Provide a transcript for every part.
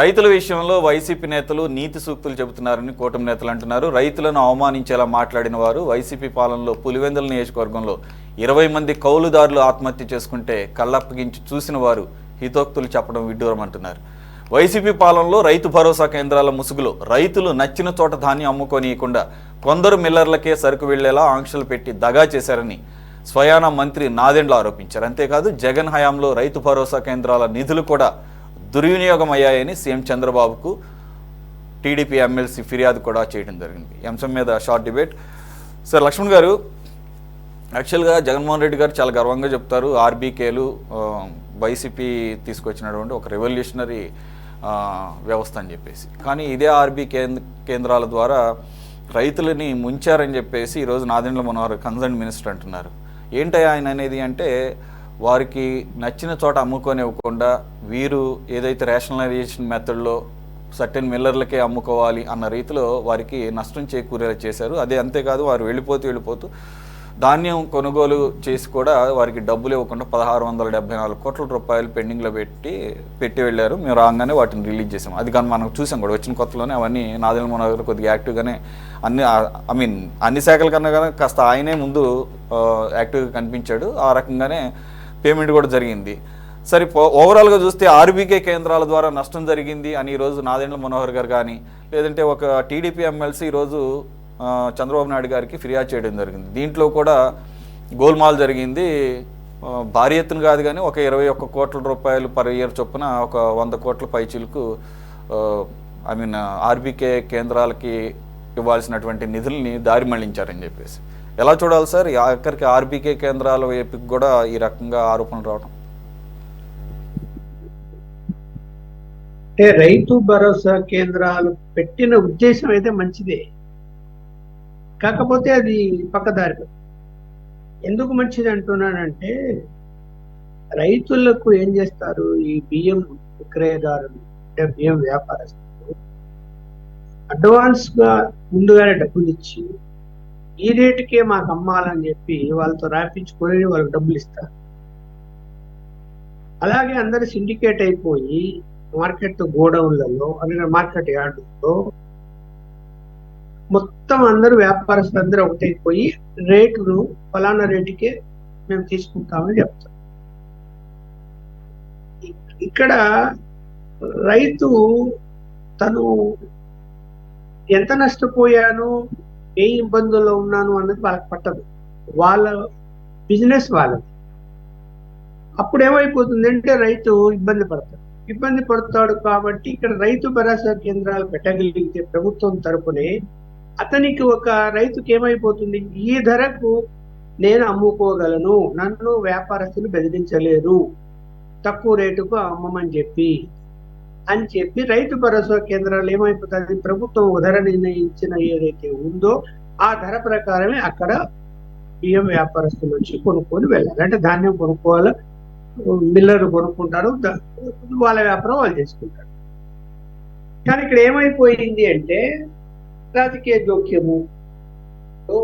రైతుల విషయంలో వైసీపీ నేతలు నీతి సూక్తులు చెబుతున్నారని కూటమి నేతలు అంటున్నారు. రైతులను అవమానించేలా మాట్లాడిన వారు వైసీపీ పాలనలో పులివెందుల నియోజకవర్గంలో ఇరవై మంది కౌలుదారులు ఆత్మహత్య చేసుకుంటే కళ్ళప్పగించి చూసిన వారు హితోక్తులు చెప్పడం విడ్డూరం అంటున్నారు వైసీపీ పాలనలో రైతు భరోసా కేంద్రాల ముసుగులో రైతులు నచ్చిన చోట ధాన్యం అమ్ముకోనీయకుండా కొందరు మిల్లర్లకే సరుకు వెళ్ళేలా ఆంక్షలు పెట్టి దగా చేశారని స్వయాన మంత్రి నాదెండ్ల ఆరోపించారు. అంతేకాదు జగన్ హయాంలో రైతు భరోసా కేంద్రాల నిధులు కూడా దుర్వినియోగం అయ్యాయని సీఎం చంద్రబాబుకు టీడీపీ ఎమ్మెల్సీ ఫిర్యాదు కూడా చేయడం జరిగింది. ఈ అంశం మీద షార్ట్ డిబేట్. సార్ లక్ష్మణ్ గారు యాక్చువల్గా జగన్మోహన్ రెడ్డి గారు చాలా గర్వంగా చెప్తారు. ఆర్బీకేలు వైసీపీ తీసుకొచ్చినటువంటి ఒక రెవల్యూషనరీ వ్యవస్థ అని చెప్పేసి. కానీ ఇదే ఆర్బీ కేంద్ర కేంద్రాల ద్వారా రైతులని ముంచారని చెప్పేసి ఈరోజు నాదెండ్ల మనోహర్ కన్సర్న్ మినిస్టర్ అంటున్నారు. ఏంటి ఆయన అనేది అంటే వారికి నచ్చిన చోట అమ్ముకోనివ్వకుండా వీరు ఏదైతే రేషనలైజేషన్ మెథడ్లో సర్టెన్ మిల్లర్లకే అమ్ముకోవాలి అన్న రీతిలో వారికి నష్టం చేకూరేలా చేశారు. అదే అంతేకాదు వారు వెళ్ళిపోతూ వెళ్ళిపోతూ ధాన్యం కొనుగోలు చేసి కూడా వారికి డబ్బులు ఇవ్వకుండా పదహారు వందల డెబ్బై నాలుగు కోట్ల రూపాయలు పెండింగ్లో పెట్టి పెట్టి వెళ్ళారు. మేము రాగానే వాటిని రిలీజ్ చేసాం అది కానీ మనం చూసాం కూడా వచ్చిన కొత్తలోనే అవన్నీ నాదెల మనోహర్ కొద్దిగా యాక్టివ్గానే అన్ని ఐ మీన్ అన్ని శాఖల కన్నా కానీ కాస్త ఆయనే ముందు యాక్టివ్గా కనిపించాడు. ఆ రకంగానే పేమెంట్ కూడా జరిగింది. సరే ఓవరాల్గా చూస్తే ఆర్బీకే కేంద్రాల ద్వారా నష్టం జరిగింది అని ఈరోజు నాదెండ్ల మనోహర్ గారు కానీ లేదంటే ఒక టీడీపీ ఎమ్మెల్సీ ఈరోజు చంద్రబాబు నాయుడు గారికి ఫిర్యాదు చేయడం జరిగింది. దీంట్లో కూడా గోల్మాల్ జరిగింది. భారీ ఎత్తున కాదు కానీ ఒక ఇరవై ఒక్క కోట్ల రూపాయలు పర్ ఇయర్ చొప్పున ఒక వంద కోట్ల పైచీలకు ఐ మీన్ ఆర్బీకే కేంద్రాలకి ఇవ్వాల్సినటువంటి నిధుల్ని దారి మళ్ళించారని చెప్పేసి. ఎలా చూడాలి సార్? ఈ ఆఖరికి ఆర్బీకే కేంద్రాల వైపుకి కూడా ఈ రకంగా ఆరోపణలు రావడం అంటే రైతు భరోసా కేంద్రాలు పెట్టిన ఉద్దేశం అయితే మంచిదే. కాకపోతే అది పక్కదారి ఎందుకు మంచిది అంటున్నానంటే రైతులకు ఏం చేస్తారు? ఈ బియ్యం విక్రయదారులు అంటే బియ్యం వ్యాపారస్తులు అడ్వాన్స్గా ముందుగానే డబ్బులు ఇచ్చి ఈ రేటుకే మాకు అమ్మాలని చెప్పి వాళ్ళతో రాపించుకొని వాళ్ళకి డబ్బులు ఇస్తారు. అలాగే అందరు సిండికేట్ అయిపోయి మార్కెట్ గోడౌన్లలో అలాగే మార్కెట్ యార్డుల్లో మొత్తం అందరూ వ్యాపారస్తులు అందరూ ఒకటైపోయి రేటును ఫలానా రేటుకే మేము తీసుకుంటామని చెప్తాం ఇక్కడ రైతు తను ఎంత నష్టపోయాను ఏ ఇబ్బందుల్లో ఉన్నాను అన్నది వాళ్ళకి పట్టదు. వాళ్ళ బిజినెస్ వాళ్ళది. అప్పుడు ఏమైపోతుంది అంటే రైతు ఇబ్బంది పడతాడు. ఇబ్బంది పడతాడు కాబట్టి ఇక్కడ రైతు భరోసా కేంద్రాలు పెట్టగలిగితే ప్రభుత్వం తరపునే అతనికి ఒక రైతుకి ఏమైపోతుంది? ఈ ధరకు నేను అమ్ముకోగలను. నన్ను వ్యాపారస్తులు బెదిరించలేరు. తక్కువ రేటుకు అమ్మమని చెప్పి అని చెప్పి రైతు భరోసా కేంద్రాలు ఏమైపోతుంది ప్రభుత్వం ధర నిర్ణయించిన ఏదైతే ఉందో ఆ ధర ప్రకారమే అక్కడ బియ్యం వ్యాపారస్తులు వచ్చి కొనుక్కొని వెళ్ళాలి. అంటే ధాన్యం కొనుక్కోవాలి మిల్లర్ కొనుక్కుంటారు వాళ్ళ వ్యాపారం వాళ్ళు చేసుకుంటారు. కానీ ఇక్కడ ఏమైపోయింది అంటే రాజకీయ జోక్యము.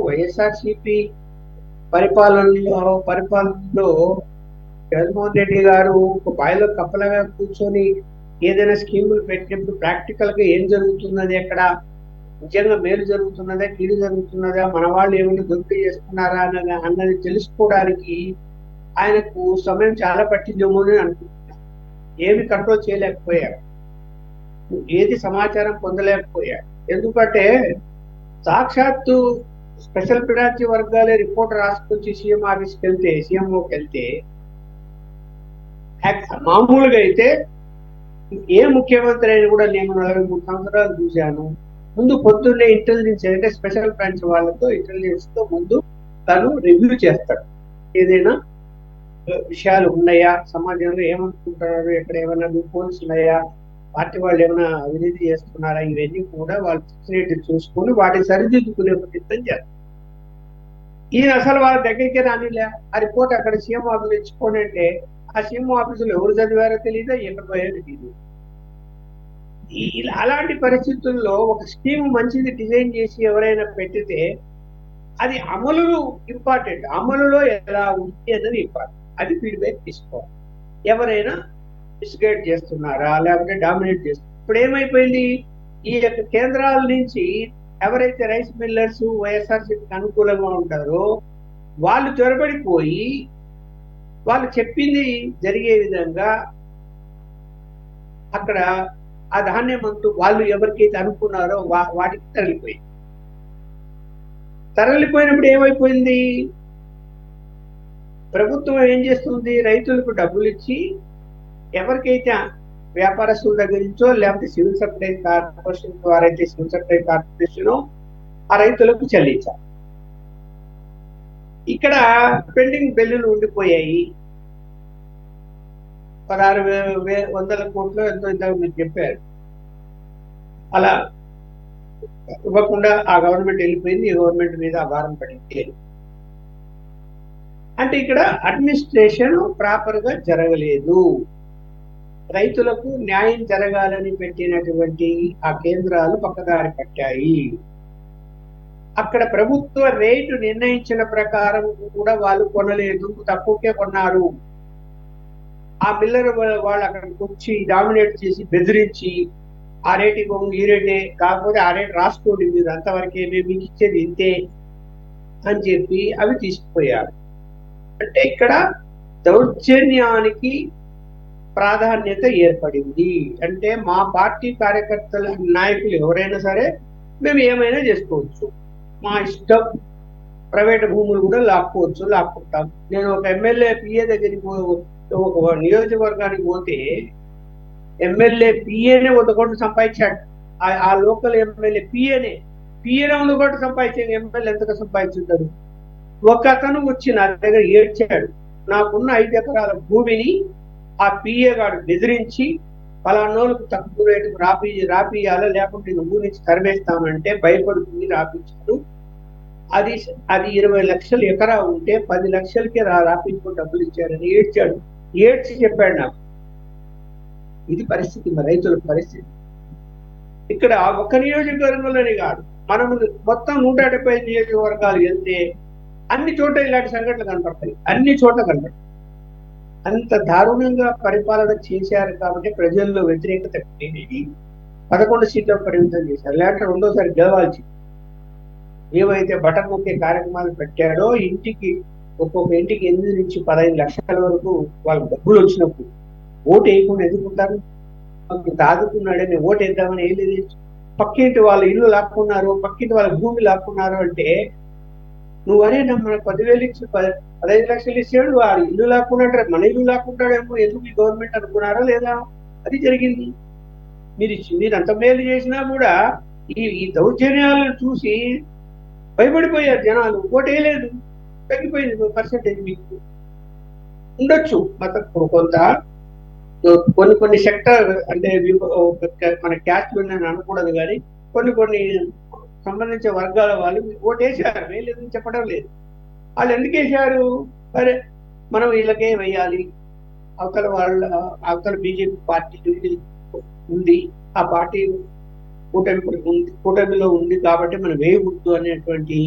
వైఎస్ఆర్సిపి పరిపాలనలో పరిపాలనలో జగన్మోహన్ రెడ్డి గారు ఒక బాయిలో కప్పలగా కూర్చొని ఏదైనా స్కీములు పెట్టినప్పుడు ప్రాక్టికల్గా ఏం జరుగుతున్నది ఎక్కడ? నిజంగా మేలు జరుగుతున్నదా? కీడు జరుగుతున్నదా? మన వాళ్ళు ఏమైనా దొరికి చేస్తున్నారా అన్నది అన్నది తెలుసుకోవడానికి ఆయనకు సమయం చాలా పట్టిందేమో అని అనుకుంటున్నాను ఏమి కంట్రోల్ చేయలేకపోయారు ఏది సమాచారం పొందలేకపోయారు ఎందుకంటే సాక్షాత్తు స్పెషల్ పిడాచి వర్గాలే రిపోర్ట్ రాసుకొచ్చి సీఎం ఆఫీస్కి వెళ్తే సీఎంఓకి వెళ్తే మామూలుగా అయితే ఏ ముఖ్యమంత్రి అయినా కూడా నేను నలభై మూడు సంవత్సరాలు చూశాను. ముందు పొద్దున్నే ఇంటెలిజెన్స్ అంటే స్పెషల్ బ్రాంచ్ వాళ్ళతో ఇంటెలిజెన్స్తో ముందు తను రివ్యూ చేస్తాడు. ఏదైనా విషయాలు ఉన్నాయా? సమాజంలో ఏమనుకుంటున్నారు? ఎక్కడ ఏమైనా లూపోల్స్ ఉన్నాయా? పార్టీ వాళ్ళు ఏమైనా అవినీతి చేస్తున్నారా? ఇవన్నీ కూడా వాళ్ళు ఫెసిలిటీ చూసుకొని వాటిని సరిదిద్దుకునే ప్రయత్నం చేస్తారు. ఈయన అసలు వాళ్ళ దగ్గరికి రానిలే? ఆ రిపోర్ట్ అక్కడ సీఎం ఆఫీస్ ఇచ్చుకోండి అంటే ఆ సీఎం ఆఫీసులో ఎవరు చదివారో తెలియదా ఎక్కడ పోయారో తెలియదు ఇలా అలాంటి పరిస్థితుల్లో ఒక స్కీమ్ మంచిది డిజైన్ చేసి ఎవరైనా పెట్టితే అది అమలు ఇంపార్టెంట్. అమలులో ఎలా ఉంది అన్నది ఇంపార్టెంట్. అది ఫీడ్బ్యాక్ తీసుకోవాలి. ఎవరైనా మిస్గైడ్ చేస్తున్నారా? లేకపోతే డామినేట్ చేస్తున్నారు ఇప్పుడు ఏమైపోయింది? ఈ యొక్క కేంద్రాల నుంచి ఎవరైతే రైస్ మిల్లర్స్ వైఎస్ఆర్సీకి అనుకూలంగా ఉంటారో వాళ్ళు త్వరబడిపోయి వాళ్ళు చెప్పింది జరిగే విధంగా అక్కడ ఆ ధాన్యం అంటూ వాళ్ళు ఎవరికైతే అనుకున్నారో వా- వాటికి తరలిపోయింది. తరలిపోయినప్పుడు ఏమైపోయింది? ప్రభుత్వం ఏం చేస్తుంది? రైతులకు డబ్బులు ఇచ్చి ఎవరికైతే వ్యాపారస్తుల దగ్గర నుంచో లేకపోతే సివిల్ సప్లై కార్పొరేషన్ ద్వారా అయితే సివిల్ సప్లై కార్పొరేషన్ ఆ రైతులకు చెల్లించాలి. ఇక్కడ పెండింగ్ బిల్లులు ఉండిపోయాయి. పదహారు వే వందల కోట్లు ఎంతో ఇంత మీరు చెప్పారు. అలా ఇవ్వకుండా ఆ గవర్నమెంట్ వెళ్ళిపోయింది ఈ గవర్నమెంట్ మీద ఆ భారం పడింది. అంటే ఇక్కడ అడ్మినిస్ట్రేషన్ ప్రాపర్గా జరగలేదు. రైతులకు న్యాయం జరగాలని పెట్టినటువంటి ఆ కేంద్రాలు పక్కదారి పట్టాయి. అక్కడ ప్రభుత్వ రేటు నిర్ణయించిన ప్రకారం కూడా వాళ్ళు కొనలేదు తక్కువకే కొన్నారు. ఆ మిల్లర్ వాళ్ళు అక్కడికి వచ్చి డామినేట్ చేసి బెదిరించి ఆ రేటు ఇవ్వము ఈ రేటే కాకపోతే ఆ రేటు రాసుకోండి మీరు అంతవరకే మేము మీకు ఇచ్చేది ఇంతే అని చెప్పి అవి తీసుకుపోయారు. అంటే ఇక్కడ దౌర్జన్యానికి ప్రాధాన్యత ఏర్పడింది. అంటే మా పార్టీ కార్యకర్తల నాయకులు ఎవరైనా సరే మేము ఏమైనా చేసుకోవచ్చు. మా ఇష్టం ప్రైవేట్ భూములు కూడా లాక్కోవచ్చు లాక్కుంటాం. నేను ఒక ఎమ్మెల్యే పిఏ దగ్గరికి ఒక నియోజకవర్గానికి పోతే ఎమ్మెల్యే పిఏనే వంద కోట్లు సంపాదించాడు. ఆ- లోకల్ ఎమ్మెల్యే పిఏనే పిఏనే వంద కోట్లు సంపాదించాడు ఎమ్మెల్యే ఎంతగా సంపాదించుంటాడు? ఒక అతను వచ్చి నా దగ్గర ఏడ్చాడు. నాకున్న ఐదు ఎకరాల భూమిని ఆ పిఏ గాడు బెదిరించి పలానోళ్ళకు తక్కువ రేటుకు రాపి రాపియాలా లేకుంటే నేను ఊరి నుంచి తరిమేస్తామంటే భయపడుతుంది రాపించాడు అది అది ఇరవై లక్షలు ఎకరా ఉంటే పది లక్షలకే రా రాపించుకుని డబ్బులు ఇచ్చారని ఏడ్చాడు. ఏడ్చి చెప్పాడు నాకు. ఇది పరిస్థితి మా రైతుల పరిస్థితి. ఇక్కడ ఒక నియోజకవర్గంలోనే కాదు మనము మొత్తం నూట డెబ్బై ఐదు నియోజకవర్గాలు వెళ్తే అన్ని చోట్ల ఇలాంటి సంఘటనలు కనపడతాయి. అన్ని చోట్ల కనపడతాయి. అంత దారుణంగా పరిపాలన చేశారు కాబట్టి ప్రజల్లో వ్యతిరేకత పెరిగి పదకొండు సీట్లకు పరిమితం చేశారు. లేకపోతే రెండోసారి గెలవాల్సి ఏవైతే బటన్ నొక్కే కార్యక్రమాలు పెట్టాడో ఇంటికి ఒక్కొక్క ఇంటికి ఎనిమిది నుంచి పదహైదు లక్షల వరకు వాళ్ళకి డబ్బులు వచ్చినప్పుడు ఓటు వేయకుండా ఎదుర్కొంటారు తాగుతున్నాడని ఓటు వేద్దామని ఏం లేదు. పక్కింటి వాళ్ళ ఇల్లు లాక్కున్నారు పక్కింటి వాళ్ళ భూమి లాక్కున్నారు అంటే నువ్వు అరే నా మన పదివేలు ఇచ్చి పదహైదు లక్షలు ఇచ్చాడు వాడు ఇల్లు లాక్కున్నట్టు మన ఇల్లు లాక్కుంటాడేమో ఎందుకు ఈ గవర్నమెంట్ అనుకున్నారా లేదా? అది జరిగింది. మీరు ఇచ్చి- మీరు అంత మేలు చేసినా కూడా ఈ ఈ దౌర్జన్యాలను చూసి భయపడిపోయారు జనాలు. ఓటేయలేదు తగ్గిపోయింది. పర్సెంటేజ్ మీకు. ఉండొచ్చు. మత కొంత. కొన్ని కొన్ని సెక్టర్ అంటే మన క్యాస్ట్ నేను అనకూడదు కానీ కొన్ని కొన్ని సంబంధించిన వర్గాల వాళ్ళు ఓటేసారు వేయలేదని చెప్పడం లేదు. వాళ్ళు ఎందుకు వేసారు? సరే మనం వీళ్ళకే వేయాలి. అవతల వాళ్ళ అవతల బీజేపీ పార్టీ ఉంది. ఆ పార్టీ కూటమి ఉంది. కూటమిలో ఉంది కాబట్టి మనం వేయకూడదు అనేటువంటి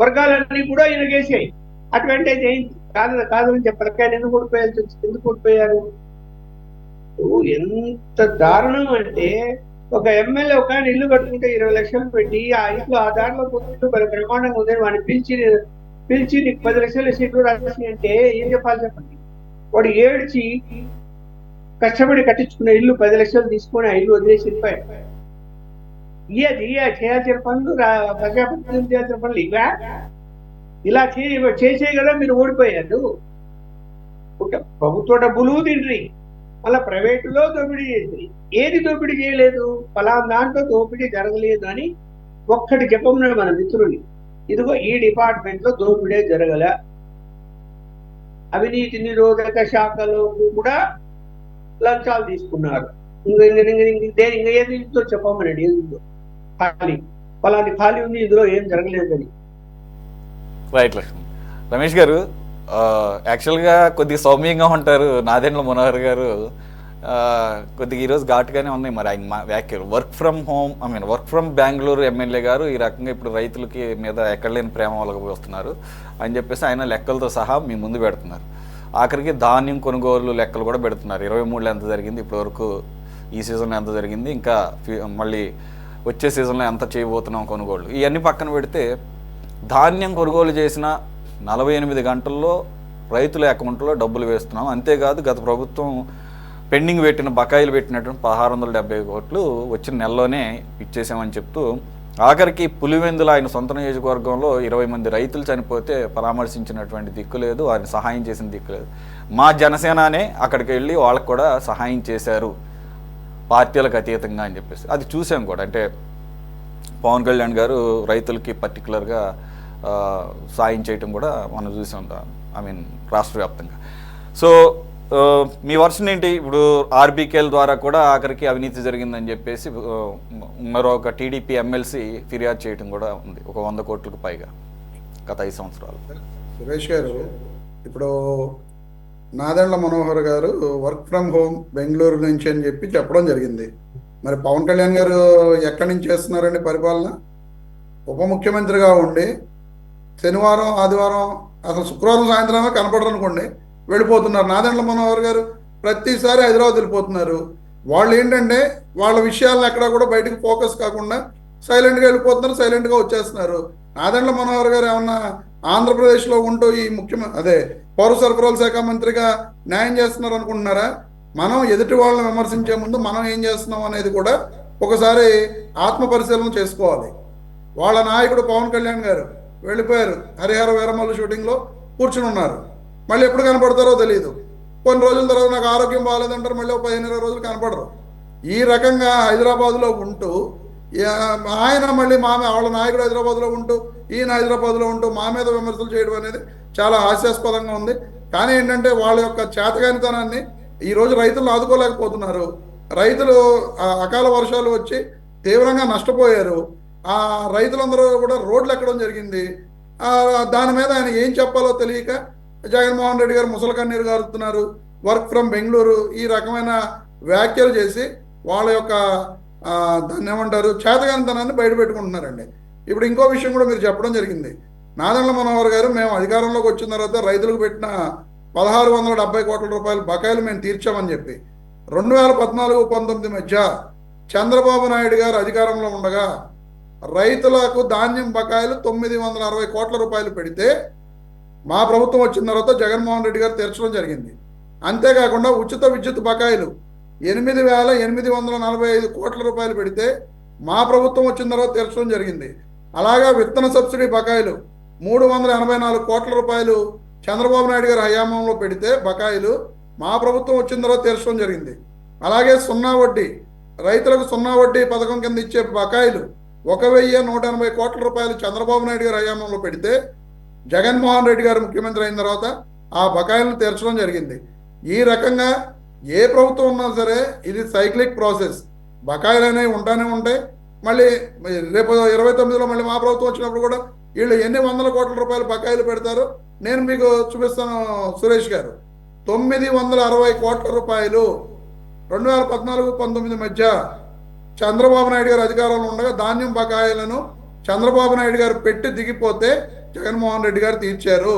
వర్గాలన్నీ కూడా ఈయనకేసాయి అడ్వాంటేజ్ అయింది కాదు కాదని చెప్పలకాయలు ఎందుకు ఓడిపోయాల్సి వచ్చింది? ఎందుకు ఓడిపోయారు? ఎంత దారుణం అంటే ఒక ఎమ్మెల్యే ఒక ఆయన ఇల్లు కట్టుకుంటే ఇరవై లక్షలు పెట్టి ఆ ఇల్లు ఆ దారిలో పోతుంటూ మరి బ్రహ్మాండంగా ఉందని వాడిని పిలిచి పిలిచి నీకు పది లక్షల సీట్లు రాసి అంటే ఏం చెప్పాలి చెప్పండి? వాడు ఏడ్చి కష్టపడి కట్టించుకున్న ఇల్లు పది లక్షలు తీసుకొని ఆ ఇల్లు వదిలేసి వెళ్ళిపోయాడు. ఇది చేయాల్సిన పనులు ప్రజాప్రతినిధులు చేయాల్సిన పనులు ఇవా ఇలా చే- చేసే కదా మీరు ఓడిపోయారు. ప్రభుత్వ డబ్బులు తిండ్రి మళ్ళా ప్రైవేటులో దోపిడీ చేసి ఏది దోపిడీ చేయలేదు? ఫలానా దాంట్లో దోపిడీ జరగలేదు అని ఒక్కటి చెప్పమన్నాడు మన మిత్రుని. ఇదిగో ఈ డిపార్ట్మెంట్లో దోపిడీ జరగల. అవినీతి నిరోధక శాఖలో కూడా లంచాలు తీసుకున్నారు. ఇంకా ఇంకా ఇంకా ఇంకా దేని ఇంకా ఏది చెప్పమన్నాడు. ఏదో ఖాళీ ఫలాని ఖాళీ ఉంది ఇందులో ఏం జరగలేదని రైట్ లక్ష్మణ్ రమేష్ గారు యాక్చువల్గా కొద్దిగా సౌమ్యంగా ఉంటారు నాదెండ్ల మనోహర్ గారు. కొద్దిగా ఈరోజు ఘాటుగానే ఉన్నాయి. మరి ఆయన మా- వ్యాఖ్యలు. Work from home I mean work from Bengaluru MLA గారు ఈ రకంగా ఇప్పుడు రైతులకి మీద ఎక్కడ లేని ప్రేమ వస్తున్నారు అని చెప్పేసి ఆయన లెక్కలతో సహా మీ ముందు పెడుతున్నారు. ఆఖరికి ధాన్యం కొనుగోలు లెక్కలు కూడా పెడుతున్నారు. ఇరవై మూడులో ఎంత జరిగింది? ఇప్పటి వరకు ఈ సీజన్లో ఎంత జరిగింది? ఇంకా మళ్ళీ వచ్చే సీజన్లో ఎంత చేయబోతున్నాం కొనుగోళ్ళు. ఇవన్నీ పక్కన పెడితే ధాన్యం కొనుగోలు చేసిన నలభై ఎనిమిది గంటల్లో రైతుల అకౌంట్లో డబ్బులు వేస్తున్నాం. అంతేకాదు గత ప్రభుత్వం పెండింగ్ పెట్టిన బకాయిలు పెట్టినటువంటి పదహారు వందల డెబ్బై కోట్లు వచ్చిన నెలలోనే ఇచ్చేసామని చెప్తూ ఆఖరికి పులివెందుల ఆయన సొంత నియోజకవర్గంలో ఇరవై మంది రైతులు చనిపోతే పరామర్శించినటువంటి దిక్కు లేదు. వారిని సహాయం చేసిన దిక్కు లేదు. మా జనసేననే అక్కడికి వెళ్ళి వాళ్ళకు కూడా సహాయం చేశారు. పార్టీలకు అతీతంగా అని చెప్పేసి. అది చూసాం కూడా. అంటే పవన్ కళ్యాణ్ గారు రైతులకి పర్టికులర్గా సాయం చేయటం కూడా మనం చూసాం ఐ మీన్ రాష్ట్ర వ్యాప్తంగా సో మీ వర్షన్ ఏంటి? ఇప్పుడు ఆర్బీకేల్ ద్వారా కూడా ఆఖరికి అవినీతి జరిగిందని చెప్పేసి మరొక టీడీపీ ఎమ్మెల్సీ ఫిర్యాదు చేయటం కూడా ఉంది. ఒక వంద కోట్లకు పైగా గత ఐదు సంవత్సరాలు. సురేష్ గారు ఇప్పుడు నాదెండ్ల మనోహర్ గారు వర్క్ ఫ్రమ్ హోమ్ బెంగళూరు నుంచి అని చెప్పి చెప్పడం జరిగింది. మరి పవన్ కళ్యాణ్ గారు ఎక్కడి నుంచి చేస్తున్నారండి పరిపాలన? ఉప ముఖ్యమంత్రిగా ఉండి శనివారం ఆదివారం అసలు శుక్రవారం సాయంత్రమే కనపడరు అనుకోండి వెళ్ళిపోతున్నారు. నాదెండ్ల మనోహర్ గారు ప్రతిసారి హైదరాబాద్ వెళ్ళిపోతున్నారు. వాళ్ళు ఏంటంటే వాళ్ళ విషయాలను ఎక్కడ కూడా బయటకు ఫోకస్ కాకుండా సైలెంట్గా వెళ్ళిపోతున్నారు సైలెంట్గా వచ్చేస్తున్నారు. నాదెండ్ల మనోహర్ గారు ఏమన్నా ఆంధ్రప్రదేశ్లో ఉంటూ ఈ ముఖ్యమంత్రి అదే పౌర సరఫరాల శాఖ మంత్రిగా న్యాయం చేస్తున్నారు అనుకుంటున్నారా? మనం ఎదుటి వాళ్ళని విమర్శించే ముందు మనం ఏం చేస్తున్నాం అనేది కూడా ఒకసారి ఆత్మ పరిశీలన చేసుకోవాలి. వాళ్ళ నాయకుడు పవన్ కళ్యాణ్ గారు వెళ్ళిపోయారు. హరిహర వీరమల్లు షూటింగ్లో కూర్చుని ఉన్నారు. మళ్ళీ ఎప్పుడు కనపడతారో తెలియదు కొన్ని రోజుల తర్వాత నాకు ఆరోగ్యం బాగాలేదంటారు మళ్ళీ ఒక పదిహేను ఇరవై రోజులు కనపడరు. ఈ రకంగా హైదరాబాద్లో ఉంటూ ఆయన మళ్ళీ మా వాళ్ళ నాయకుడు హైదరాబాద్లో ఉంటూ ఈయన హైదరాబాద్లో ఉంటూ మా మీద విమర్శలు చేయడం అనేది చాలా హాస్యాస్పదంగా ఉంది. కానీ ఏంటంటే వాళ్ళ యొక్క చేతగానితనాన్ని ఈ రోజు ఆదుకోలేకపోతున్నారు. రైతులు అకాల వర్షాలు వచ్చి తీవ్రంగా నష్టపోయారు. ఆ రైతులందరూ కూడా రోడ్లు ఎక్కడం జరిగింది. దాని మీద ఆయన ఏం చెప్పాలో తెలియక జగన్మోహన్ రెడ్డి గారు ముసలి కన్నీరు గారుతున్నారు. వర్క్ ఫ్రమ్ బెంగళూరు ఈ రకమైన వ్యాఖ్యలు చేసి వాళ్ళ యొక్క దాన్ని ఏమంటారు? చేతగానితనాన్ని బయట పెట్టుకుంటున్నారండి. ఇప్పుడు ఇంకో విషయం కూడా మీరు చెప్పడం జరిగింది. నాదెండ్ల మనోహర్ గారు మేము అధికారంలోకి వచ్చిన తర్వాత రైతులకు పెట్టిన పదహారు వందల డెబ్బై కోట్ల రూపాయల బకాయిలు మేము తీర్చామని చెప్పి రెండు వేల పద్నాలుగు పంతొమ్మిది మధ్య చంద్రబాబు నాయుడు గారు అధికారంలో ఉండగా రైతులకు ధాన్యం బకాయిలు తొమ్మిది వందల అరవై కోట్ల రూపాయలు పెడితే మా ప్రభుత్వం వచ్చిన తర్వాత జగన్మోహన్ రెడ్డి గారు తీర్చడం జరిగింది. అంతేకాకుండా ఉచిత విద్యుత్ బకాయిలు ఎనిమిది వేల ఎనిమిది వందల నలభై ఐదు కోట్ల రూపాయలు పెడితే మా ప్రభుత్వం వచ్చిన తర్వాత తీర్చడం జరిగింది. అలాగా విత్తన సబ్సిడీ బకాయిలు మూడు వందల ఎనభై నాలుగు కోట్ల రూపాయలు చంద్రబాబు నాయుడు గారి హయాంలో పెడితే బకాయిలు మా ప్రభుత్వం వచ్చిన తర్వాత తీర్చడం జరిగింది. అలాగే సున్నా వడ్డీ రైతులకు సున్నా వడ్డీ పథకం కింద ఇచ్చే బకాయిలు ఒక వెయ్యి నూట ఎనభై కోట్ల రూపాయలు చంద్రబాబు నాయుడు గారి హయాంలో పెడితే జగన్మోహన్ రెడ్డి గారు ముఖ్యమంత్రి అయిన తర్వాత ఆ బకాయిలను తీర్చడం జరిగింది. ఈ రకంగా ఏ ప్రభుత్వం ఉన్నా సరే ఇది సైక్లిక్ ప్రాసెస్. బకాయిలు అనేవి ఉంటానే ఉంటాయి. మళ్ళీ రేపు ఇరవై తొమ్మిదిలో మళ్ళీ మా ప్రభుత్వం వచ్చినప్పుడు కూడా వీళ్ళు ఎన్ని వందల కోట్ల రూపాయలు బకాయిలు పెడతారు నేను మీకు చూపిస్తాను సురేష్ గారు. తొమ్మిది వందల అరవై కోట్ల రూపాయలు రెండు వేల పద్నాలుగు పంతొమ్మిది మధ్య చంద్రబాబు నాయుడు గారు అధికారంలో ఉండగా ధాన్యం బకాయిలను చంద్రబాబు నాయుడు గారు పెట్టి దిగిపోతే జగన్మోహన్ రెడ్డి గారు తీర్చారు.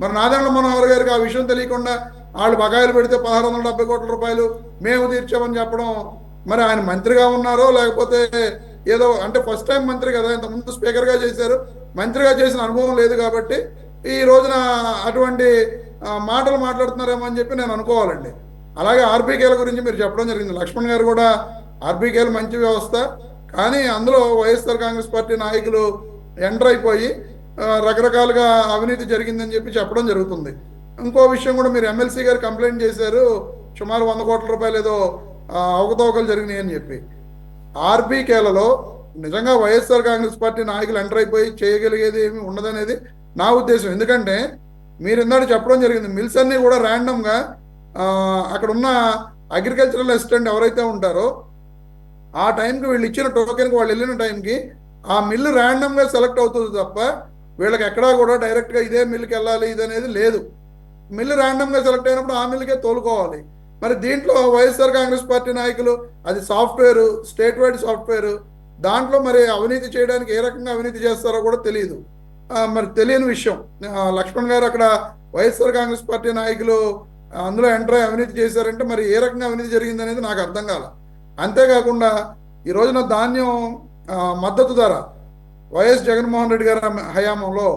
మరి నాదెండ్ల మనోహర్ గారికి ఆ విషయం తెలియకుండా వాళ్ళు బకాయిలు పెడితే పదహారు వందల డెబ్బై కోట్ల రూపాయలు మేము తీర్చామని చెప్పడం మరి ఆయన మంత్రిగా ఉన్నారో లేకపోతే ఏదో అంటే ఫస్ట్ టైం మంత్రి కదా ఇంతకుముందు స్పీకర్గా చేశారు. మంత్రిగా చేసిన అనుభవం లేదు కాబట్టి ఈ రోజున అటువంటి మాటలు మాట్లాడుతున్నారేమో అని చెప్పి నేను అనుకోవాలండి. అలాగే ఆర్బీకేల గురించి మీరు చెప్పడం జరిగింది. లక్ష్మణ్ గారు కూడా ఆర్బీకేలు మంచి వ్యవస్థ. కానీ అందులో వైఎస్ఆర్ కాంగ్రెస్ పార్టీ నాయకులు ఎంటర్ అయిపోయి రకరకాలుగా అవినీతి జరిగిందని చెప్పి చెప్పడం జరుగుతుంది. ఇంకో విషయం కూడా మీరు ఎమ్మెల్సీ గారు కంప్లైంట్ చేశారు సుమారు వంద కోట్ల రూపాయలు ఏదో అవకతవకలు జరిగినాయి అని చెప్పి ఆర్బీకేలలో నిజంగా వైఎస్ఆర్ కాంగ్రెస్ పార్టీ నాయకులు ఎంటర్ అయిపోయి చేయగలిగేది ఏమి ఉండదనేది నా ఉద్దేశం. ఎందుకంటే మీరు ఇందాక చెప్పడం జరిగింది మిల్స్ అన్ని కూడా ర్యాండమ్గా అక్కడ ఉన్న అగ్రికల్చరల్ అసిస్టెంట్ ఎవరైతే ఉంటారో ఆ టైంకి వీళ్ళు ఇచ్చిన టోకెన్కి వాళ్ళు వెళ్ళిన టైంకి ఆ మిల్లు ర్యాండమ్గా సెలెక్ట్ అవుతుంది తప్ప వీళ్ళకి ఎక్కడా కూడా డైరెక్ట్గా ఇదే మిల్లుకి వెళ్ళాలి ఇది అనేది లేదు. మిల్లు ర్యాండమ్గా సెలెక్ట్ అయినప్పుడు ఆ మిల్లుకే తోలుకోవాలి. మరి దీంట్లో వైఎస్ఆర్ కాంగ్రెస్ పార్టీ నాయకులు అది సాఫ్ట్వేర్ స్టేట్ వైడ్ సాఫ్ట్వేర్ దాంట్లో మరి అవినీతి చేయడానికి ఏ రకంగా అవినీతి చేస్తారో కూడా తెలియదు మరి తెలియని విషయం. లక్ష్మణ్ గారు అక్కడ వైఎస్ఆర్ కాంగ్రెస్ పార్టీ నాయకులు అందులో ఎంటర్ అవినీతి చేశారంటే మరి ఏ రకంగా అవినీతి జరిగింది అనేది నాకు అర్థం కాల. అంతేకాకుండా ఈ రోజున ధాన్యం మద్దతు ధర వైఎస్ జగన్మోహన్ రెడ్డి గారి హయాంలో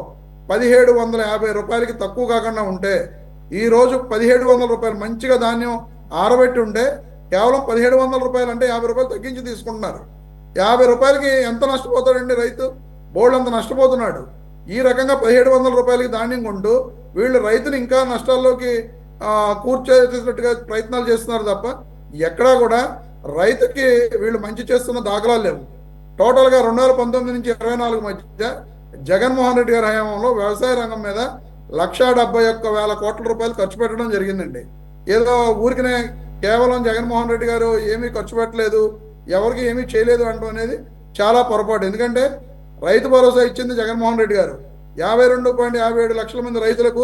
పదిహేడు వందల యాభై రూపాయలకి తక్కువ కాకుండా ఉంటే ఈ రోజు పదిహేడు వందల రూపాయలు మంచిగా ధాన్యం ఆరబెట్టి ఉంటే కేవలం పదిహేడు వందల రూపాయలు అంటే యాభై రూపాయలు తగ్గించి తీసుకుంటున్నారు. యాభై రూపాయలకి ఎంత నష్టపోతాడండి రైతు? బోర్డు అంత నష్టపోతున్నాడు. ఈ రకంగా పదిహేడు వందల రూపాయలకి ధాన్యం కొంటూ వీళ్ళు రైతుని ఇంకా నష్టాల్లోకి కూర్చేసేటట్టుగా ప్రయత్నాలు చేస్తున్నారు తప్ప ఎక్కడా కూడా రైతుకి వీళ్ళు మంచి చేస్తున్న దాఖలాలు లేవు. టోటల్గా రెండు వేల పంతొమ్మిది నుంచి ఇరవై నాలుగు మధ్య జగన్మోహన్ రెడ్డి గారి హయాంలో వ్యవసాయ రంగం మీద లక్షా డెబ్బై ఒక్క వేల కోట్ల రూపాయలు ఖర్చు పెట్టడం జరిగిందండి. ఏదో ఊరికనే కేవలం జగన్మోహన్ రెడ్డి గారు ఏమీ ఖర్చు పెట్టలేదు ఎవరికి ఏమీ చేయలేదు అంటూ అనేది చాలా పొరపాటు. ఎందుకంటే రైతు భరోసా ఇచ్చింది జగన్మోహన్ రెడ్డి గారు. యాభై రెండు పాయింట్ యాభై ఏడు లక్షల మంది రైతులకు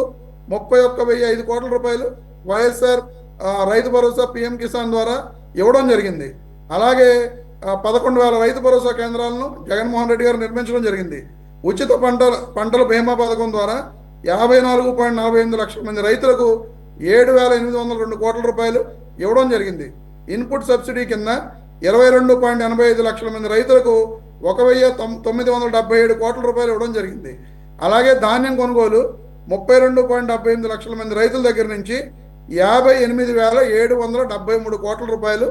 ముప్పై ఒక్క వెయ్యి ఐదు కోట్ల రూపాయలు వైఎస్ఆర్ రైతు భరోసా పిఎం కిసాన్ ద్వారా ఇవ్వడం జరిగింది. అలాగే పదకొండు వేల రైతు భరోసా కేంద్రాలను జగన్మోహన్ రెడ్డి గారు నిర్మించడం జరిగింది. ఉచిత పంటల పంటల బీమా పథకం ద్వారా యాభై నాలుగు పాయింట్ నలభై ఎనిమిది లక్షల మంది రైతులకు ఏడు వేల ఎనిమిది వందల రెండు కోట్ల రూపాయలు ఇవ్వడం జరిగింది. ఇన్పుట్ సబ్సిడీ కింద ఇరవై రెండు పాయింట్ ఎనభై ఐదు లక్షల మంది రైతులకు ఒక వెయ్యి తొమ్మిది వందల డెబ్బై ఏడు కోట్ల రూపాయలు ఇవ్వడం జరిగింది. అలాగే ధాన్యం కొనుగోలు ముప్పై రెండు పాయింట్ డెబ్బై ఎనిమిది లక్షల మంది రైతుల దగ్గర నుంచి యాభై ఎనిమిది వేల ఏడు వందల డెబ్బై మూడు కోట్ల రూపాయలు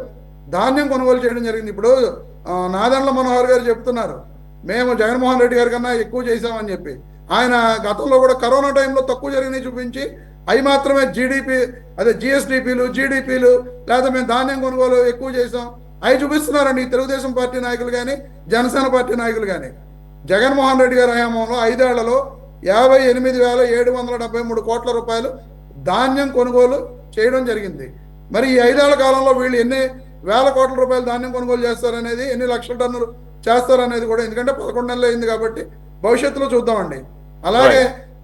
ధాన్యం కొనుగోలు చేయడం జరిగింది. ఇప్పుడు నాదండ్ల మనోహర్ గారు చెప్తున్నారు. మేము జగన్మోహన్ రెడ్డి గారి కన్నా ఎక్కువ చేశామని చెప్పి. ఆయన గతంలో కూడా కరోనా టైంలో తక్కువ జరిగినాయి చూపించి అవి మాత్రమే జీడిపి అదే జిఎస్డిపిలు జీడిపిలు లేదా మేము ధాన్యం కొనుగోలు ఎక్కువ చేసాం అవి చూపిస్తున్నారండి ఈ తెలుగుదేశం పార్టీ నాయకులు కానీ జనసేన పార్టీ నాయకులు కానీ జగన్మోహన్ రెడ్డి గారి హయాంలో ఐదేళ్ళలో యాభై ఎనిమిది వేల ఏడు వందల డెబ్బై మూడు కోట్ల రూపాయలు ధాన్యం కొనుగోలు చేయడం జరిగింది. మరి ఈ ఐదేళ్ళ కాలంలో వీళ్ళు ఎన్ని వేల కోట్ల రూపాయలు ధాన్యం కొనుగోలు చేస్తారనేది ఎన్ని లక్షల టన్నులు చేస్తారనేది కూడా ఎందుకంటే పదకొండు నెలలు అయింది కాబట్టి భవిష్యత్తులో చూద్దామండి. అలాగే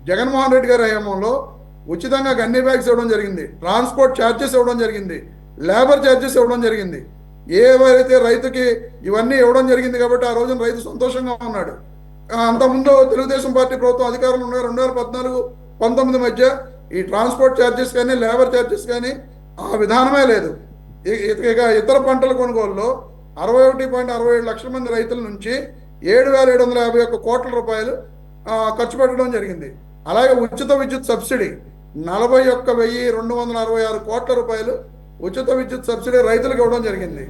జగన్మోహన్ రెడ్డి గారి హయాంలో ఉచితంగా గన్నీ బ్యాగ్స్ ఇవ్వడం జరిగింది ట్రాన్స్పోర్ట్ ఛార్జెస్ ఇవ్వడం జరిగింది లేబర్ ఛార్జెస్ ఇవ్వడం జరిగింది. ఏవైతే రైతుకి ఇవన్నీ ఇవ్వడం జరిగింది కాబట్టి ఆ రోజున రైతు సంతోషంగా ఉన్నాడు. అంతకుముందు తెలుగుదేశం పార్టీ ప్రభుత్వం అధికారంలో ఉన్న రెండు వేల పద్నాలుగు పంతొమ్మిది మధ్య ఈ ట్రాన్స్పోర్ట్ ఛార్జెస్ కానీ లేబర్ ఛార్జెస్ కానీ ఆ విధానమే లేదు. ఇక ఇతర పంటల కొనుగోలులో అరవై ఒకటి పాయింట్ అరవై ఏడు లక్షల మంది రైతుల నుంచి ఏడు వేల ఏడు వందల యాభై ఒక్క కోట్ల రూపాయలు ఖర్చు పెట్టడం జరిగింది. అలాగే ఉచిత విద్యుత్ సబ్సిడీ నలభై ఒక్క వెయ్యి రెండు వందల అరవై ఆరు కోట్ల రూపాయలు ఉచిత విద్యుత్ సబ్సిడీ రైతులకు ఇవ్వడం జరిగింది.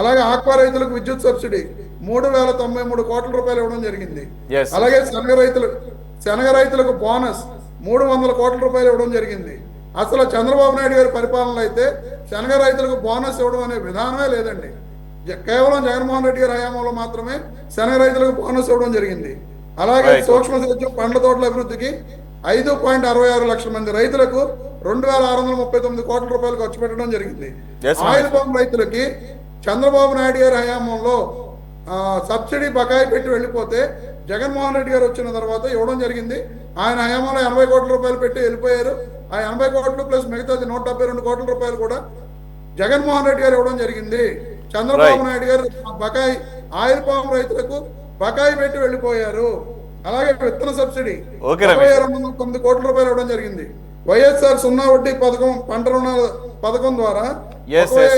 అలాగే ఆక్వా రైతులకు విద్యుత్ సబ్సిడీ మూడు వేల తొంభై మూడు కోట్ల రూపాయలు ఇవ్వడం జరిగింది. అలాగే శనగ రైతులు శనగ రైతులకు బోనస్ మూడు వందల కోట్ల రూపాయలు ఇవ్వడం జరిగింది. అసలు చంద్రబాబు నాయుడు గారి పరిపాలనలో అయితే శనగ రైతులకు బోనస్ ఇవ్వడం అనే విధానమే లేదండి. కేవలం జగన్మోహన్ రెడ్డి గారి హయాంలో మాత్రమే శనగ రైతులకు బోనస్ ఇవ్వడం జరిగింది. అలాగే. సూక్ష్మ సేద్యం పండ్ల తోటల అభివృద్ధికి ఐదు పాయింట్ అరవై ఆరు లక్షల మంది రైతులకు రెండు వేల ఆరు వందల ముప్పై తొమ్మిది కోట్ల రూపాయలు ఖర్చు పెట్టడం జరిగింది. ఆయిల్ పంప్ రైతులకి చంద్రబాబు నాయుడు గారి హయాంలో ఆ, సబ్సిడీ బకాయి పెట్టి వెళ్ళిపోతే జగన్మోహన్ రెడ్డి గారు వచ్చిన తర్వాత ఇవ్వడం జరిగింది. ఆయన హయాంలో ఎనభై కోట్ల రూపాయలు పెట్టి వెళ్ళిపోయారు. ఆ ఎనభై కోట్లు ప్లస్ మిగతాది నూట డెబ్బై రెండు కోట్ల రూపాయలు కూడా జగన్మోహన్ రెడ్డి గారు ఇవ్వడం జరిగింది. చంద్రబాబు. నాయుడు గారు బకాయి ఆయిల్ పామ్ రైతులకు బకాయి పెట్టి వెళ్ళిపోయారు. అలాగే విత్తన సబ్సిడీ. తొమ్మిది కోట్ల రూపాయలు ఇవ్వడం జరిగింది. వైఎస్ఆర్ సున్నా వడ్డీ పథకం పంట రుణాల పథకం ద్వారా.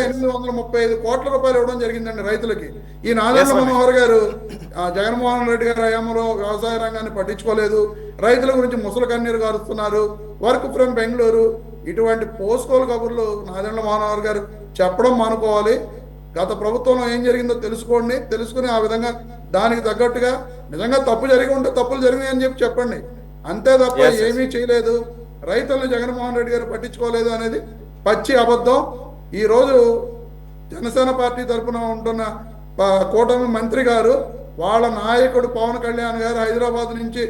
ఎనిమిది వందల ముప్పై ఐదు కోట్ల రూపాయలు ఇవ్వడం జరిగిందండి రైతులకి. ఈ రమేష్. మనోహర్ గారు ఆ, జగన్మోహన్ రెడ్డి గారి హయాంలో వ్యవసాయ రంగాన్ని పట్టించుకోలేదు. రైతుల గురించి ముసలి కన్నీరు గారుస్తున్నారు. Work from Bengaluru. ఇటువంటి పోస్కోలు కబుర్లు నాదెండ్ల మనోహర్ గారు చెప్పడం మానుకోవాలి. గత ప్రభుత్వంలో ఏం జరిగిందో తెలుసుకోండి తెలుసుకుని ఆ విధంగా దానికి తగ్గట్టుగా నిజంగా తప్పు జరిగి ఉంటే తప్పులు జరిగినాయి అని చెప్పి చెప్పండి అంతే తప్ప. ఏమీ చేయలేదు రైతులను జగన్మోహన్ రెడ్డి గారు పట్టించుకోలేదు అనేది పచ్చి అబద్ధం ఈ రోజు జనసేన పార్టీ తరఫున ఉంటున్న కూటమి మంత్రి గారు వాళ్ళ నాయకుడు పవన్ కళ్యాణ్ గారు హైదరాబాద్ నుంచి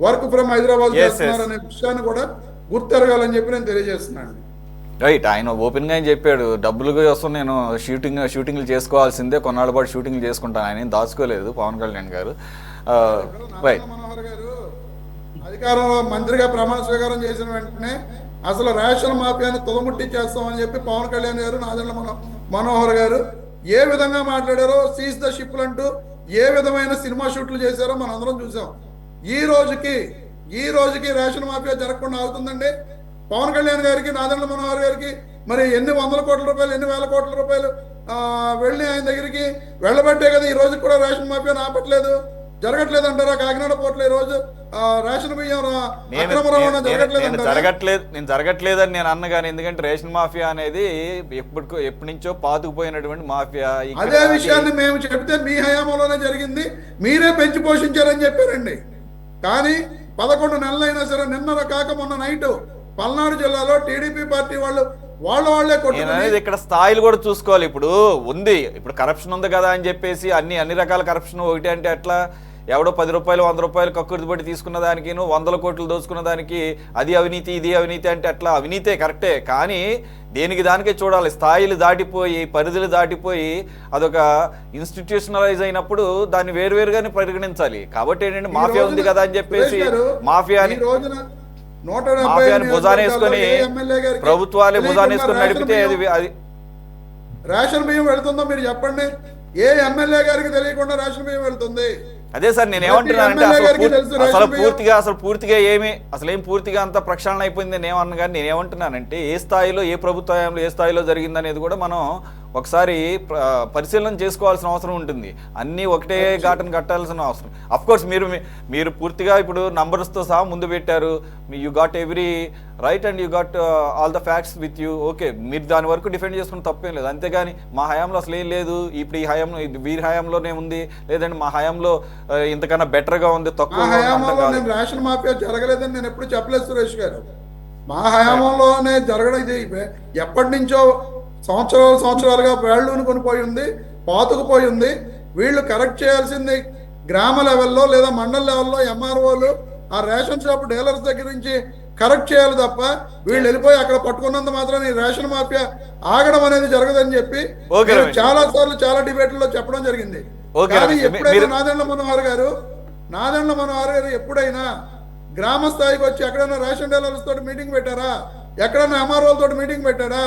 వర్క్ ఫ్రమ్ హైదరాబాద్ yes. చేస్తున్నారనే విషయాన్ని కూడా గుర్తెరగాలని చెప్పి నేను తెలియజేస్తున్నాను రైట్ ఆయన ఓపెన్గా ఆయన చెప్పాడు డబ్బులు కోసం నేను షూటింగ్ షూటింగ్లు చేసుకోవాల్సిందే కొన్నాళ్ళ పాటు షూటింగ్లు చేసుకుంటాను. ఆయన దాచుకోలేదు పవన్ కళ్యాణ్ గారు. రైట్ గారు అధికారంలో మంత్రిగా ప్రమాణ స్వీకారం చేసిన వెంటనే అసలు రేషన్ మాఫియాని తుదముట్టించేస్తామని చెప్పి పవన్ కళ్యాణ్ గారు నాదెండ్ల మనో మనోహర్ గారు ఏ విధంగా మాట్లాడారో సీజ్ ద షిప్లు అంటూ ఏ విధమైన సినిమా షూట్లు చేశారో మనం అందరం చూసాం. ఈ రోజుకి ఈ రోజుకి రేషన్ మాఫియా జరగకుండా అవుతుందండి పవన్ కళ్యాణ్ గారికి నాదెండ్ల మనోహర్ గారికి మరి ఎన్ని వందల కోట్ల రూపాయలు ఎన్ని వేల కోట్ల రూపాయలు వెళ్ళి ఆయన దగ్గరికి. వెళ్ళబట్టే కదా ఈ రోజు కూడా రేషన్ మాఫియా ఆపట్లేదు జరగట్లేదు అంటారా? కాకినాడ పోర్టులో ఈ రోజు రేషన్ బియ్యం జరగట్లేదు నేను? జరగట్లేదు నేను జరగట్లేదని నేను అన్నగాని ఎందుకంటే రేషన్ మాఫియా అనేది ఎప్పటికో ఎప్పటి నుంచో పాతుకుపోయినటువంటి మాఫియా అది- విషయాన్ని మేము చెప్తే మీ హయాంలోనే జరిగింది. మీరే పెంచి పోషించారని చెప్పారండి. కానీ పదకొండు నెలలైనా సరే నిన్న కాక మొన్న నైట్ పల్నాడు జిల్లాలో టీడీపీ పార్టీ వాళ్ళు వాళ్ళ వాళ్ళే నేను కొట్టుకుని అనేది ఇక్కడ స్థాయిలు కూడా చూసుకోవాలి. ఇప్పుడు ఉంది. ఇప్పుడు కరప్షన్ ఉంది కదా అని చెప్పేసి అన్ని అన్ని రకాల కరప్షన్ ఒకటి అంటే ఎట్లా? ఎవడో పది రూపాయలు వంద రూపాయలు కక్కుర్తి పట్టి తీసుకున్న దానికి వందల కోట్లు దోచుకున్న దానికి అది అవినీతి ఇది అవినీతి అంటే అట్లా అవినీతే కరెక్టే కానీ దేనికి దానికే చూడాలి. స్థాయిలు దాటిపోయి పరిధులు దాటిపోయి అదొక ఇన్స్టిట్యూషనలైజ్ అయినప్పుడు దాన్ని వేరువేరుగానే పరిగణించాలి. కాబట్టి ఏంటంటే మాఫియా ఉంది కదా అని చెప్పేసి మాఫియాని మాఫియాని భుజాన వేసుకొని నియోజకవర్గాల్లో ఏ ఎమ్మెల్యే గారికి ప్రభుత్వాలే భుజాన తెలియకుండా వేసుకొని రేషన్ నడిపితే అది బియ్యం- అది రేషన్ బియ్యం వెళ్తుందో మీరు చెప్పండి. ఏ ఎమ్మెల్యే గారికి తెలియకుండా రేషన్ బియ్యం వెళ్తుంది? అదే సార్ నేను ఏమంటున్నానంటే అసలు. పూర్తిగా అసలు పూర్తిగా ఏమి అసలు ఏం పూర్తిగా అంత ప్రక్షాళన అయిపోయింది నేను ఏమన్నా కానీ నేను ఏమంటున్నానంటే ఏ స్థాయిలో ఏ ప్రభుత్వ హయాంలో ఏ స్థాయిలో జరిగిందనేది కూడా మనం ఒకసారి ప్ర- పరిశీలన చేసుకోవాల్సిన అవసరం ఉంటుంది. అన్నీ ఒకటే ఘాటను కట్టాల్సిన అవసరం. అఫ్ కోర్స్ మీరు మీరు పూర్తిగా ఇప్పుడు నంబర్స్తో సహా ముందు పెట్టారు. You got every right and you got all the facts with you okay మీరు దాని వరకు డిఫెండ్ చేసుకుని తప్పేం లేదు. అంతేగాని మా హయాంలో అసలు ఏం లేదు. ఇప్పుడు ఈ హయాంలో వీరి హయాంలోనే ఉంది. లేదంటే మా హయాంలో ఆ, ఇంతకన్నా బెటర్గా ఉంది మా తక్కువ రేషన్ మాఫియా జరగలేదని నేను ఎప్పుడు చెప్పలేదు సురేష్ గారు. మా హయాంలోనే జరగడం ఎప్పటి నుంచో సంవత్సరాలు సంవత్సరాలుగా వేళ్ళూని కొనిపోయి ఉంది పాతుకుపోయి ఉంది. వీళ్ళు కరెక్ట్ చేయాల్సింది గ్రామ లెవెల్లో లేదా మండల లెవెల్లో ఎంఆర్ఓలు ఆ రేషన్ షాప్ డీలర్స్ దగ్గర నుంచి కరెక్ట్ చేయాలి తప్ప వీళ్ళు వెళ్ళిపోయి అక్కడ పట్టుకున్నంత మాత్రం ఈ రేషన్ మాఫియా ఆగడం అనేది జరగదని చెప్పి. చాలా సార్లు చాలా డిబేట్లలో చెప్పడం జరిగింది. కానీ మీరు- నాదెండ్ల మనోహర్ గారు నాదెండ్ల మనోహర్ గారు ఎప్పుడైనా గ్రామ స్థాయికి వచ్చి ఎక్కడైనా రేషన్ డీలర్స్ తోటి మీటింగ్ పెట్టారా? ఎక్కడైనా ఎంఆర్ఓల తోటి మీటింగ్ పెట్టారా?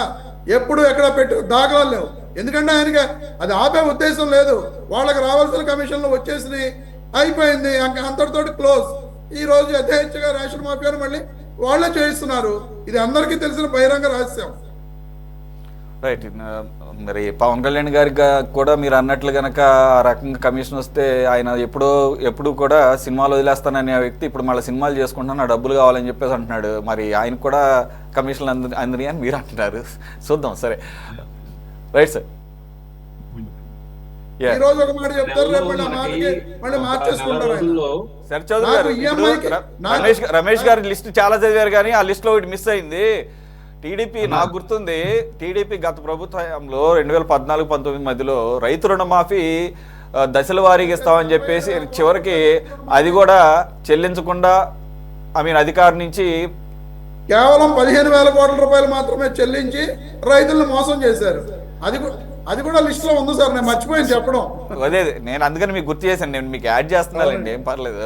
ఎప్పుడు ఎక్కడ పెట్టు దాఖలాలు లేవు. ఎందుకంటే ఆయనకి అది ఆపే ఉద్దేశం లేదు. వాళ్ళకి రావాల్సిన కమిషన్లు వచ్చేసినాయి. అయిపోయింది. అంతటితోటి క్లోజ్. ఈ రోజు యథేచ్ఛగా రేషన్ మాఫియాను మళ్ళీ వాళ్ళే చేయిస్తున్నారు. ఇది అందరికీ తెలిసిన బహిరంగ రహస్యం. రైట్ మరి పవన్ కళ్యాణ్ గారికి కూడా మీరు అన్నట్లు గనక ఆ రకంగా కమిషన్ వస్తే ఆయన ఎప్పుడో ఎప్పుడు కూడా సినిమాలు వదిలేస్తాననే వ్యక్తి ఇప్పుడు మళ్ళీ సినిమాలు చేసుకుంటున్నా నా డబ్బులు కావాలని చెప్పేసి అంటున్నాడు. మరి ఆయనకు కూడా కమిషన్లు అంది అందినాయి అని మీరు అంటున్నారు. చూద్దాం సరే. రైట్ సార్ ఒక మాట చెప్తారు మళ్ళీ ఆ మార్చేసుకుంటారు ఆయన. సరే రమేష్ రమేష్ గారి లిస్ట్ చాలా చదివారు కానీ ఆ లిస్ట్లో ఒకటి మిస్ అయింది. టీడీపీ నాకు గుర్తుంది. టీడీపీ గత ప్రభుత్వంలో రెండు వేల పద్నాలుగు పంతొమ్మిది మధ్యలో రైతు రుణమాఫీ దశల వారీగా ఇస్తామని చెప్పేసి చివరికి అది కూడా చెల్లించకుండా ఐ మీన్ అధికారి నుంచి కేవలం పదిహేను వేల కోట్ల రూపాయలు మాత్రమే చెల్లించి రైతులను మోసం చేశారు. అది కూడా అది కూడా లిస్ట్లో ఉంది సార్ నేను మర్చిపోయాను చెప్పడం. అదే నేను అందుకని మీకు గుర్తు చేశాను నేను మీకు యాడ్ చేస్తున్నానండి ఏం పర్లేదు.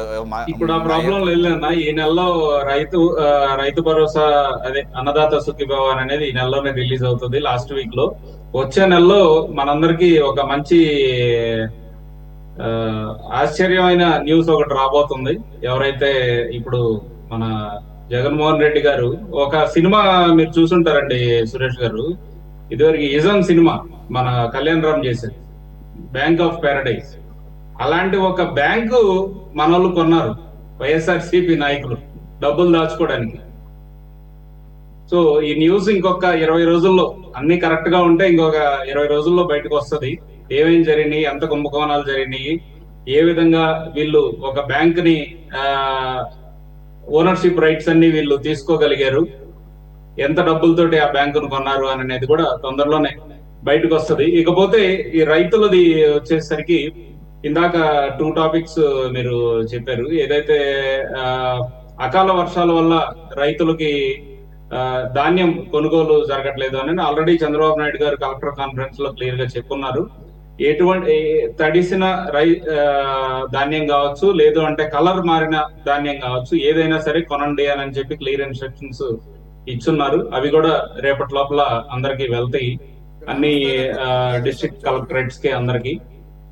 ఇప్పుడు ఆ ప్రాబ్లం లేదన్న ఈ నెలలో రైతు రైతు భరోసా అదే అన్నదాత సుఖీభవన్ అనేది ఈ నెలలోనే రిలీజ్ అవుతుంది లాస్ట్ వీక్లో. వచ్చే నెలలో మనందరికి ఒక మంచి ఆ, ఆశ్చర్యమైన న్యూస్ ఒకటి రాబోతుంది. ఎవరైతే ఇప్పుడు మన జగన్మోహన్ రెడ్డి గారు ఒక సినిమా మీరు చూసుంటారండి సురేష్ గారు. ఇదివరకు ఇజం సినిమా మన కళ్యాణ్ రామ్ చేశారు. బ్యాంక్ ఆఫ్ పారడైజ్ అలాంటి ఒక బ్యాంకు మనోళ్ళు కొన్నారు. వైఎస్ఆర్ సిపి నాయకులు డబ్బులు దాచుకోవడానికి. సో ఈ న్యూస్ ఇంకొక ఇరవై రోజుల్లో అన్ని కరెక్ట్గా ఉంటే ఇంకొక ఇరవై రోజుల్లో బయటకు వస్తది. ఏమేం జరిగినాయి ఎంత కుంభకోణాలు జరిగినాయి ఏ విధంగా వీళ్ళు ఒక బ్యాంక్ని ఓనర్షిప్ రైట్స్ అన్ని వీళ్ళు తీసుకోగలిగారు. ఎంత డబ్బులతోటి ఆ బ్యాంకును కొన్నారు అని అనేది కూడా తొందరలోనే బయటకు వస్తది ఇకపోతే ఈ రైతులది వచ్చేసరికి ఇందాక టూ టాపిక్స్ మీరు చెప్పారు. ఏదైతే ఆ, అకాల వర్షాల వల్ల రైతులకి ధాన్యం కొనుగోలు జరగట్లేదు అని ఆల్రెడీ చంద్రబాబు నాయుడు గారు కలెక్టర్ కాన్ఫరెన్స్లో క్లియర్గా చెప్పున్నారు. ఎటువంటి తడిసిన రై ధాన్యం కావచ్చు లేదు అంటే కలర్ మారిన ధాన్యం కావచ్చు ఏదైనా సరే కొనండి అని చెప్పి క్లియర్ ఇన్స్ట్రక్షన్స్ ఇచ్చున్నారు. అవి కూడా రేపటి లోపల అందరికి వెళ్తాయి. అన్ని డిస్ట్రిక్ట్ కలెక్టరేట్స్కి అందరికి.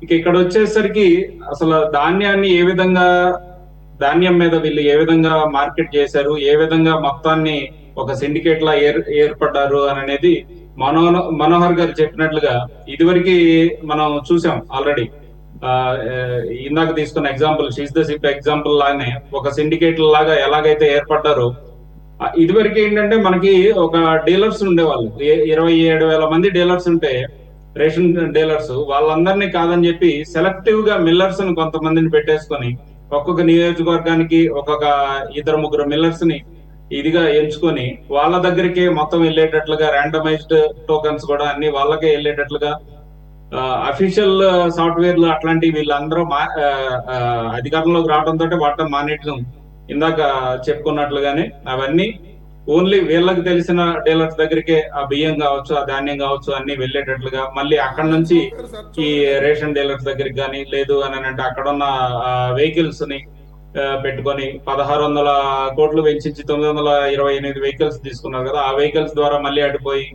ఇక ఇక్కడ వచ్చేసరికి అసలు ధాన్యాన్ని ఏ విధంగా ధాన్యం మీద వీళ్ళు ఏ విధంగా మార్కెట్ చేశారు ఏ విధంగా మొత్తాన్ని ఒక సిండికేట్ లా ఏర్ ఏర్పడ్డారు అని అనేది మనో మనోహర్ గారు చెప్పినట్లుగా ఇదివరకు మనం చూసాం ఆల్రెడీ. ఆ, ఇందాక తీసుకున్న ఎగ్జాంపుల్ షీస్ ద సిప్ ఎగ్జాంపుల్ లాగానే ఒక సిండికేట్ లాగా ఎలాగైతే ఏర్పడ్డారో ఇదివరకు ఏంటంటే మనకి ఒక డీలర్స్ ఉండేవాళ్ళు. ఇరవై ఏడు వేల మంది డీలర్స్ ఉంటే రేషన్ డీలర్స్ వాళ్ళందరినీ కాదని చెప్పి సెలెక్టివ్గా మిల్లర్స్ని కొంతమందిని పెట్టేసుకొని ఒక్కొక్క నియోజకవర్గానికి ఒక్కొక్క ఇద్దరు ముగ్గురు మిల్లర్స్ని ఇదిగా ఎంచుకొని వాళ్ళ దగ్గరికే మొత్తం వెళ్ళేటట్లుగా ర్యాండమైజ్డ్ టోకన్స్ కూడా అన్ని వాళ్ళకే వెళ్ళేటట్లుగా అఫీషియల్ సాఫ్ట్వేర్లు అట్లాంటివి వీళ్ళందరూ మా అధికారంలోకి రావడంతో వాడటం మానేయడం ఇందాక చెప్పుకున్నట్లుగానే అవన్నీ ఓన్లీ వీళ్ళకి తెలిసిన డీలర్స్ దగ్గరికే ఆ బియ్యం కావచ్చు ఆ ధాన్యం కావచ్చు అన్ని వెళ్ళేటట్లుగా మళ్ళీ అక్కడ నుంచి ఈ రేషన్ డీలర్స్ దగ్గరికి కానీ లేదు అని అంటే అక్కడ ఉన్న వెహికల్స్ని పెట్టుకొని పదహారు వందల కోట్లు వెచ్చించి తొమ్మిది వందల ఇరవై ఎనిమిది వెహికల్స్ తీసుకున్నారు కదా ఆ వెహికల్స్ ద్వారా మళ్ళీ అడిపోయి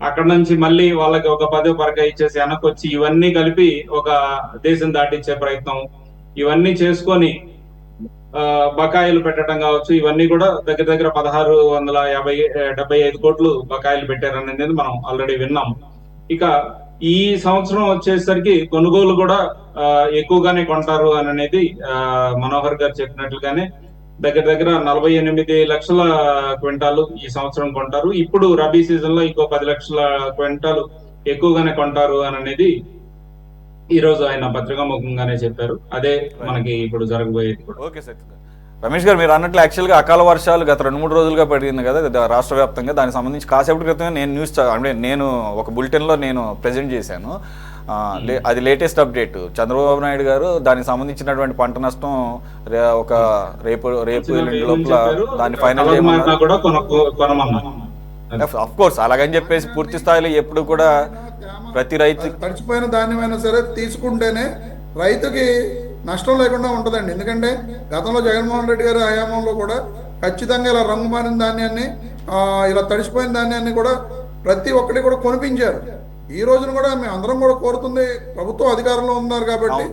అక్కడ నుంచి మళ్ళీ వాళ్ళకి ఒక పదో పరక ఇచ్చేసి వెనక్కి వచ్చి ఇవన్నీ కలిపి ఒక దేశం దాటించే ప్రయత్నం ఇవన్నీ చేసుకొని బకాయిలు పెట్టడం కావచ్చు ఇవన్నీ కూడా దగ్గర దగ్గర పదహారు వందల యాభై డెబ్బై ఐదు కోట్లు బకాయిలు పెట్టారనేది మనం ఆల్రెడీ విన్నాం ఇక ఈ సంవత్సరం వచ్చేసరికి కొనుగోలు కూడా ఎక్కువగానే కొంటారు అని అనేది ఆ, మనోహర్ గారు చెప్పినట్లుగానే దగ్గర దగ్గర నలభై ఎనిమిది లక్షల క్వింటాలు ఈ సంవత్సరం కొంటారు. ఇప్పుడు రబీ సీజన్లో ఇంకో పది లక్షల క్వింటాలు ఎక్కువగానే కొంటారు అని అనేది ఈ రోజు ఆయన పత్రికాముఖంగానే చెప్పారు. అదే మనకి ఇప్పుడు జరగబోయేది ఓకే సార్. రమేష్ గారు మీరు అన్నట్లు యాక్చువల్గా అకాల వర్షాలు గత రెండు మూడు రోజులుగా పడింది కదా రాష్ట్ర వ్యాప్తంగా. దానికి సంబంధించి కాసేపటి క్రితమే నేను న్యూస్ అంటే నేను ఒక బులెటిన్లో నేను ప్రజెంట్ చేశాను. లే- అది లేటెస్ట్ అప్డేట్ చంద్రబాబు నాయుడు గారు దానికి సంబంధించినటువంటి పంట నష్టం ఒక రేపు రేపు లోపల దాన్ని ఫైనల్ చేయమన్నారు. అఫ్ కోర్స్ అలాగని చెప్పేసి పూర్తి స్థాయిలో ఎప్పుడు కూడా ప్రతి రైతు తడిచిపోయిన ధాన్యమైనా సరే తీసుకుంటేనే రైతుకి నష్టం లేకుండా ఉంటుందండి. ఎందుకంటే గతంలో జగన్మోహన్ రెడ్డి గారి హయాంలో కూడా ఖచ్చితంగా ఇలా రంగు మారిన ధాన్యాన్ని ఇలా తడిసిపోయిన ధాన్యాన్ని కూడా ప్రతి ఒక్కటి కూడా కొనిపించారు. ఈ రోజున కూడా మేము అందరం కూడా కోరుతుంది ప్రభుత్వం అధికారంలో ఉన్నారు కాబట్టి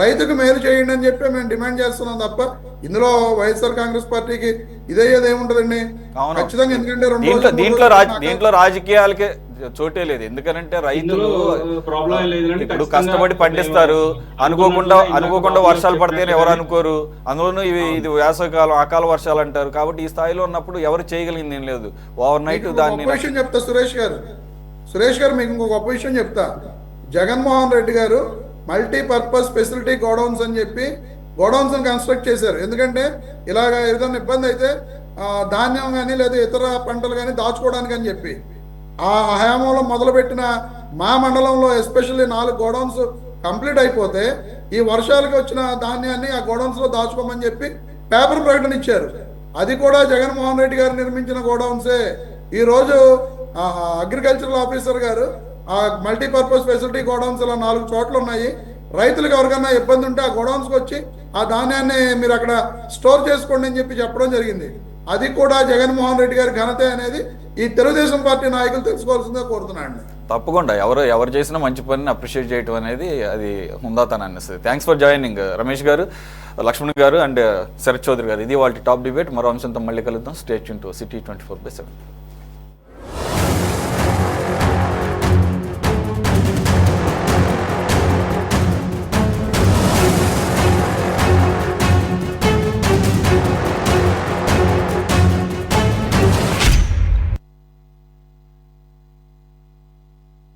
రైతుకు మేలు చేయండి అని చెప్పి మేము డిమాండ్ చేస్తున్నాం తప్ప ఇందులో వైఎస్ఆర్ కాంగ్రెస్ పార్టీకి ఇదయ్యేది ఏముంటదండి. ఖచ్చితంగా ఎందుకంటే రెండు దీంట్లో దీంట్లో రాజకీయాలకే చోటే లేదు. ఎందుకంటే రైతులు. ఇప్పుడు కష్టపడి పండిస్తారు. అనుకోకుండా అనుకోకుండా వర్షాలు పడితేనే ఎవరు అనుకోరు. అందులోనూ ఇవి ఇది వేసవికాలం అకాల వర్షాలు అంటారు. కాబట్టి ఈ స్థాయిలో ఉన్నప్పుడు ఎవరు చేయగలిగింది ఏం లేదు. ఓవర్ నైట్ దాన్ని చెప్తా సురేష్ గారు. సురేష్ గారు మీకు ఇంకో గొప్ప విషయం చెప్తా. జగన్మోహన్ రెడ్డి గారు మల్టీపర్పస్ ఫెసిలిటీ గోడౌన్స్ అని చెప్పి గోడౌన్స్ కన్స్ట్రక్ట్ చేశారు. ఎందుకంటే ఇలాగ ఏదైనా ఇబ్బంది అయితే ధాన్యం కానీ లేదా ఇతర పంటలు కానీ దాచుకోవడానికి అని చెప్పి. ఆ హయాంలో మొదలుపెట్టిన మా మండలంలో ఎస్పెషల్లీ నాలుగు గోడౌన్స్ కంప్లీట్ అయిపోతే ఈ వర్షాలకి వచ్చిన ధాన్యాన్ని ఆ గోడౌన్స్లో దాచుకోమని చెప్పి పేపర్ ప్రకటన ఇచ్చారు. అది కూడా జగన్మోహన్ రెడ్డి గారు నిర్మించిన గోడౌన్సే. ఈ రోజు అగ్రికల్చరల్ ఆఫీసర్ గారు ఆ మల్టీపర్పస్ ఫెసిలిటీ గోడౌన్స్ ఇలా నాలుగు చోట్ల ఉన్నాయి. రైతులకు ఎవరికైనా ఇబ్బంది ఉంటే ఆ గోడౌన్స్కి వచ్చి ఆ ధాన్యాన్ని మీరు అక్కడ స్టోర్ చేసుకోండి అని చెప్పి చెప్పడం జరిగింది. అది కూడా జగన్మోహన్ రెడ్డి గారి ఘనత అనేది ఈ తెలుగుదేశం పార్టీ నాయకులు తెలుసుకోవాల్సిందిగా కోరుతున్నాను. తప్పకుండా. ఎవరు ఎవరు చేసినా మంచి పనిని అప్రిషియేట్ చేయడం అనేది అది హుందాతనాన్ని ఇస్తుంది. థ్యాంక్స్ ఫర్ జాయినింగ్ రమేష్ గారు లక్ష్మణ్ గారు అండ్ శరత్ చౌదరి గారు. ఇది వాళ్ళ టాప్ డిబేట్. మరో అంశంతో మళ్ళీ కలుద్దాం. State to city twenty four by seven